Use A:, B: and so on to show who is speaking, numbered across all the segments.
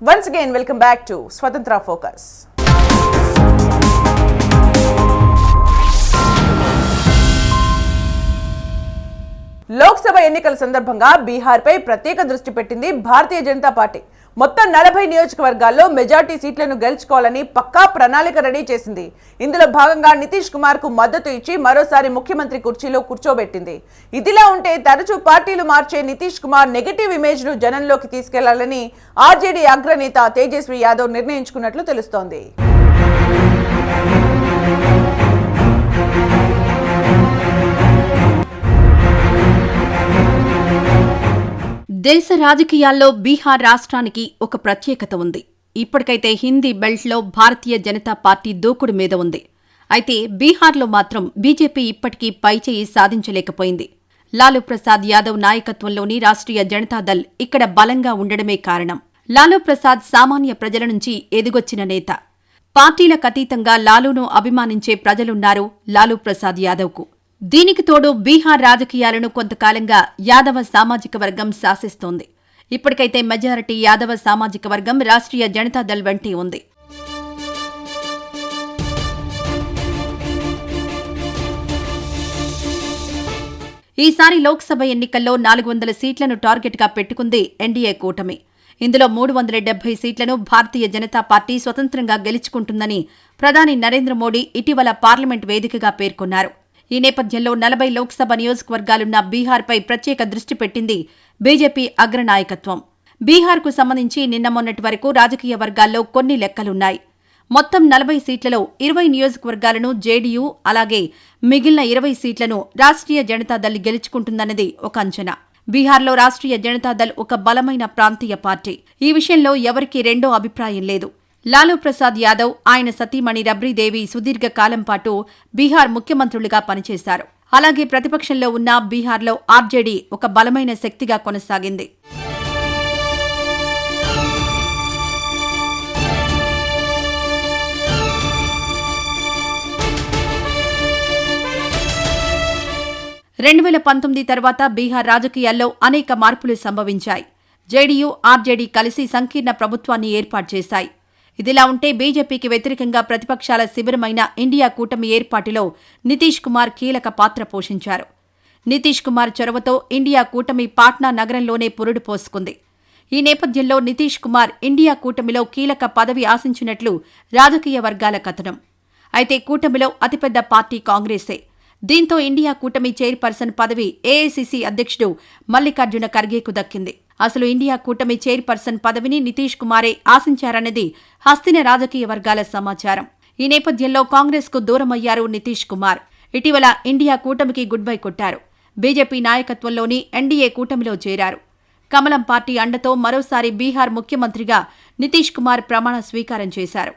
A: Once again, welcome back to Swatantra Focus. Lok Sabha ఎన్నికల సందర్భంగా బీహార్పై ప్రత్యేక దృష్టి పెట్టింది భారతీయ జనతా పార్టీ. మొత్తం నలభై నియోజకవర్గాల్లో మెజార్టీ సీట్లను గెలుచుకోవాలని పక్కా ప్రణాళిక రెడీ చేసింది. ఇందులో భాగంగా నితీష్ కుమార్కు మద్దతు ఇచ్చి మరోసారి ముఖ్యమంత్రి కుర్చీలో కూర్చోబెట్టింది. ఇదిలా ఉంటే తరచూ పార్టీలు మార్చే నితీష్ కుమార్ నెగటివ్ ఇమేజ్ను జనంలోకి తీసుకెళ్ళాలని ఆర్జేడీ అగ్రనేత తేజస్వి యాదవ్ నిర్ణయించుకున్నట్లు తెలుస్తోంది.
B: దేశ రాజకీయాల్లో బీహార్ రాష్ట్రానికి ఒక ప్రత్యేకత ఉంది. ఇప్పటికైతే హిందీ బెల్ట్లో భారతీయ జనతా పార్టీ దూకుడు మీద ఉంది. అయితే బీహార్లో మాత్రం బీజేపీ ఇప్పటికీ పైచేయి సాధించలేకపోయింది. లాలూ ప్రసాద్ యాదవ్ నాయకత్వంలోని రాష్ట్రీయ జనతాదళ్ ఇక్కడ బలంగా ఉండడమే కారణం. లాలూ ప్రసాద్ సామాన్య ప్రజల నుంచి ఎదిగొచ్చిన నేత. పార్టీలకు అతీతంగా లాలూను అభిమానించే ప్రజలున్నారు లాలూ ప్రసాద్ యాదవ్కు. దీనికి తోడు బీహార్ రాజకీయాలను కొంతకాలంగా యాదవ సామాజిక వర్గం శాసిస్తోంది. ఇప్పటికైతే మెజారిటీ యాదవ సామాజిక వర్గం రాష్ట్రీయ జనతాదళ్ వంటి ఉంది. ఈసారి లోక్సభ ఎన్నికల్లో నాలుగు వందల సీట్లను టార్గెట్గా పెట్టుకుంది ఎన్డీఏ కూటమి. ఇందులో మూడు వందల డెబ్బై సీట్లను భారతీయ జనతా పార్టీ స్వతంత్రంగా గెలుచుకుంటుందని ప్రధాని నరేంద్ర మోడీ ఇటీవల పార్లమెంట్ వేదికగా పేర్కొన్నారు. ఈ నేపథ్యంలో నలభై లోక్సభ నియోజకవర్గాలున్న బీహార్పై ప్రత్యేక దృష్టి పెట్టింది బీజేపీ అగ్రనాయకత్వం. బీహార్కు సంబంధించి నిన్న మొన్నటి వరకు రాజకీయ వర్గాల్లో కొన్ని లెక్కలున్నాయి. మొత్తం నలభై సీట్లలో ఇరవై నియోజకవర్గాలను జేడీయూ అలాగే మిగిలిన ఇరవై సీట్లను రాష్ట్రీయ జనతాదళ్ గెలుచుకుంటుందన్నది ఒక అంచనా. బీహార్లో రాష్ట్రీయ జనతాదళ్ ఒక బలమైన ప్రాంతీయ పార్టీ. ఈ విషయంలో ఎవరికీ రెండో అభిప్రాయం లేదు. లాలూ ప్రసాద్ యాదవ్ ఆయన సతీమణి రబ్రీదేవి సుదీర్ఘ కాలం పాటు బీహార్ ముఖ్యమంత్రులుగా పనిచేశారు. అలాగే ప్రతిపక్షంలో ఉన్న బీహార్లో ఆర్జేడీ ఒక బలమైన శక్తిగా కొనసాగింది. రెండు వేల పంతొమ్మిది తర్వాత బీహార్ రాజకీయాల్లో అనేక మార్పులు సంభవించాయి. జేడీయూ ఆర్జేడీ కలిసి సంకీర్ణ ప్రభుత్వాన్ని ఏర్పాటు చేశాయి. ఇదిలా ఉంటే బీజేపీకి వ్యతిరేకంగా ప్రతిపక్షాల శిబిరమైన ఇండియా కూటమి ఏర్పాటులో నితీష్ కుమార్ కీలక పాత్ర పోషించారు. నితీష్ కుమార్ చొరవతో ఇండియా కూటమి పాట్నా నగరంలోనే పురుడు పోసుకుంది. ఈ నేపథ్యంలో నితీష్ కుమార్ ఇండియా కూటమిలో కీలక పదవి ఆశించినట్లు రాజకీయ వర్గాల కథనం. అయితే కూటమిలో అతిపెద్ద పార్టీ కాంగ్రెసే. దీంతో ఇండియా కూటమి చైర్పర్సన్ పదవి ఏఐసీసీ అధ్యక్షుడు మల్లికార్జున ఖర్గేకు దక్కింది. అసలు ఇండియా కూటమి చైర్పర్సన్ పదవిని నితీష్ కుమారే ఆశించారన్నది హస్తిన రాజకీయ వర్గాల సమాచారం. ఈ నేపథ్యంలో కాంగ్రెస్కు దూరమయ్యారు నితీష్ కుమార్. ఇటీవల ఇండియా కూటమికి గుడ్ బై కొట్టారు. బీజేపీ నాయకత్వంలోని ఎన్డీఏ కూటమిలో చేరారు. కమలం పార్టీ అండతో మరోసారి బీహార్ ముఖ్యమంత్రిగా నితీష్ కుమార్ ప్రమాణ స్వీకారం చేశారు.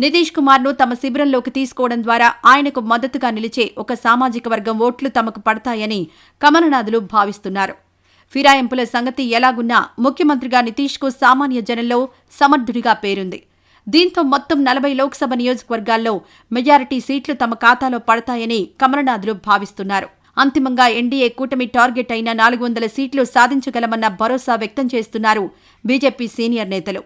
B: నితీష్ కుమార్ను తమ శిబిరంలోకి తీసుకోవడం ద్వారా ఆయనకు మద్దతుగా నిలిచే ఒక సామాజిక వర్గం ఓట్లు తమకు పడతాయని కమలనాథులు భావిస్తున్నారు. ఫిరాయింపుల సంగతి ఎలాగున్నా ముఖ్యమంత్రిగా నితీష్కు సామాన్య జనంలో సమర్థుడిగా పేరుంది. దీంతో మొత్తం నలభై లోక్సభ నియోజకవర్గాల్లో మెజారిటీ సీట్లు తమ ఖాతాలో పడతాయని కమలనాథులు భావిస్తున్నారు. అంతిమంగా ఎన్డీఏ కూటమి టార్గెట్ అయిన నాలుగు వందల సీట్లు సాధించగలమన్న భరోసా వ్యక్తం చేస్తున్నారు బీజేపీ సీనియర్ నేతలు.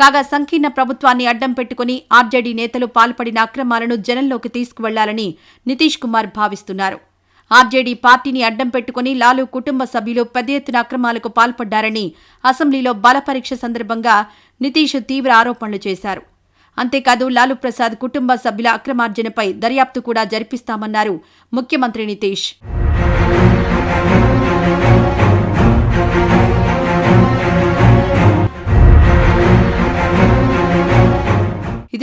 B: కాగా సంకీర్ణ ప్రభుత్వాన్ని అడ్డం పెట్టుకుని ఆర్జేడీ నేతలు పాల్పడిన అక్రమాలను జనంలోకి తీసుకువెళ్ళాలని నితీష్ కుమార్ భావిస్తున్నారు. ఆర్జేడీ పార్టీని అడ్డం పెట్టుకుని లాలూ కుటుంబ సభ్యులు పెద్ద ఎత్తున అక్రమాలకు పాల్పడ్డారని అసెంబ్లీలో బలపరీక్ష సందర్భంగా నితీష్ తీవ్ర ఆరోపణలు చేశారు. అంతేకాదు లాలూ ప్రసాద్ కుటుంబ సభ్యుల అక్రమార్జనపై దర్యాప్తు కూడా జరిపిస్తామన్నారు ముఖ్యమంత్రి నితీష్.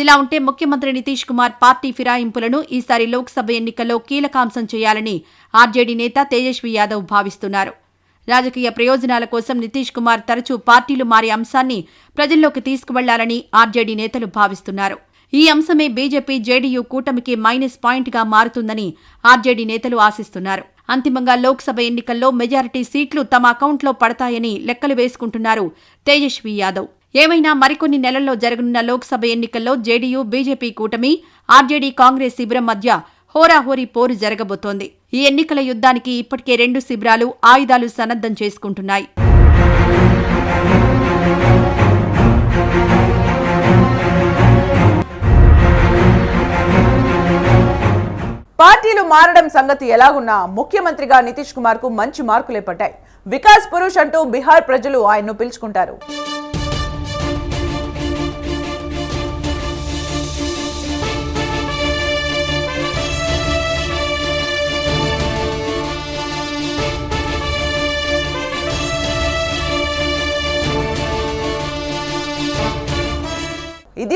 B: ఇదిలా ఉంటే ముఖ్యమంత్రి నితీష్ కుమార్ పార్టీ ఫిరాయింపులను ఈసారి లోక్సభ ఎన్నికల్లో కీలకాంశం చేయాలని ఆర్జేడీ నేత తేజస్వి యాదవ్ భావిస్తున్నారు. రాజకీయ ప్రయోజనాల కోసం నితీష్ కుమార్ తరచూ పార్టీలు మారే అంశాన్ని ప్రజల్లోకి తీసుకువెళ్ళాలని ఆర్జేడీ నేతలు భావిస్తున్నారు. ఈ అంశమే బీజేపీ జేడీయూ కూటమికి మైనస్ పాయింట్గా మారుతుందని ఆర్జేడీ నేతలు ఆశిస్తున్నారు. అంతిమంగా లోక్సభ ఎన్నికల్లో మెజారిటీ సీట్లు తమ అకౌంట్లో పడతాయని లెక్కలు వేసుకుంటున్నారు తేజస్వి యాదవ్. ఏమైనా మరికొన్ని నెలల్లో జరగనున్న లోక్సభ ఎన్నికల్లో జేడీయూ బీజేపీ కూటమి ఆర్జేడీ కాంగ్రెస్ శిబిరం మధ్య హోరాహోరీ పోరు జరగబోతోంది. ఈ ఎన్నికల యుద్ధానికి ఇప్పటికే రెండు శిబిరాలు ఆయుధాలు సన్నద్ధం చేసుకుంటున్నాయి.
A: పార్టీలు మారడం సంగతి ఎలాగున్నా ముఖ్యమంత్రిగా నితీష్ కుమార్కు మంచి మార్కులే పడ్డాయి. వికాస్ పురుష్ అంటూ బీహార్ ప్రజలు ఆయన్ను పిలుచుకుంటారు.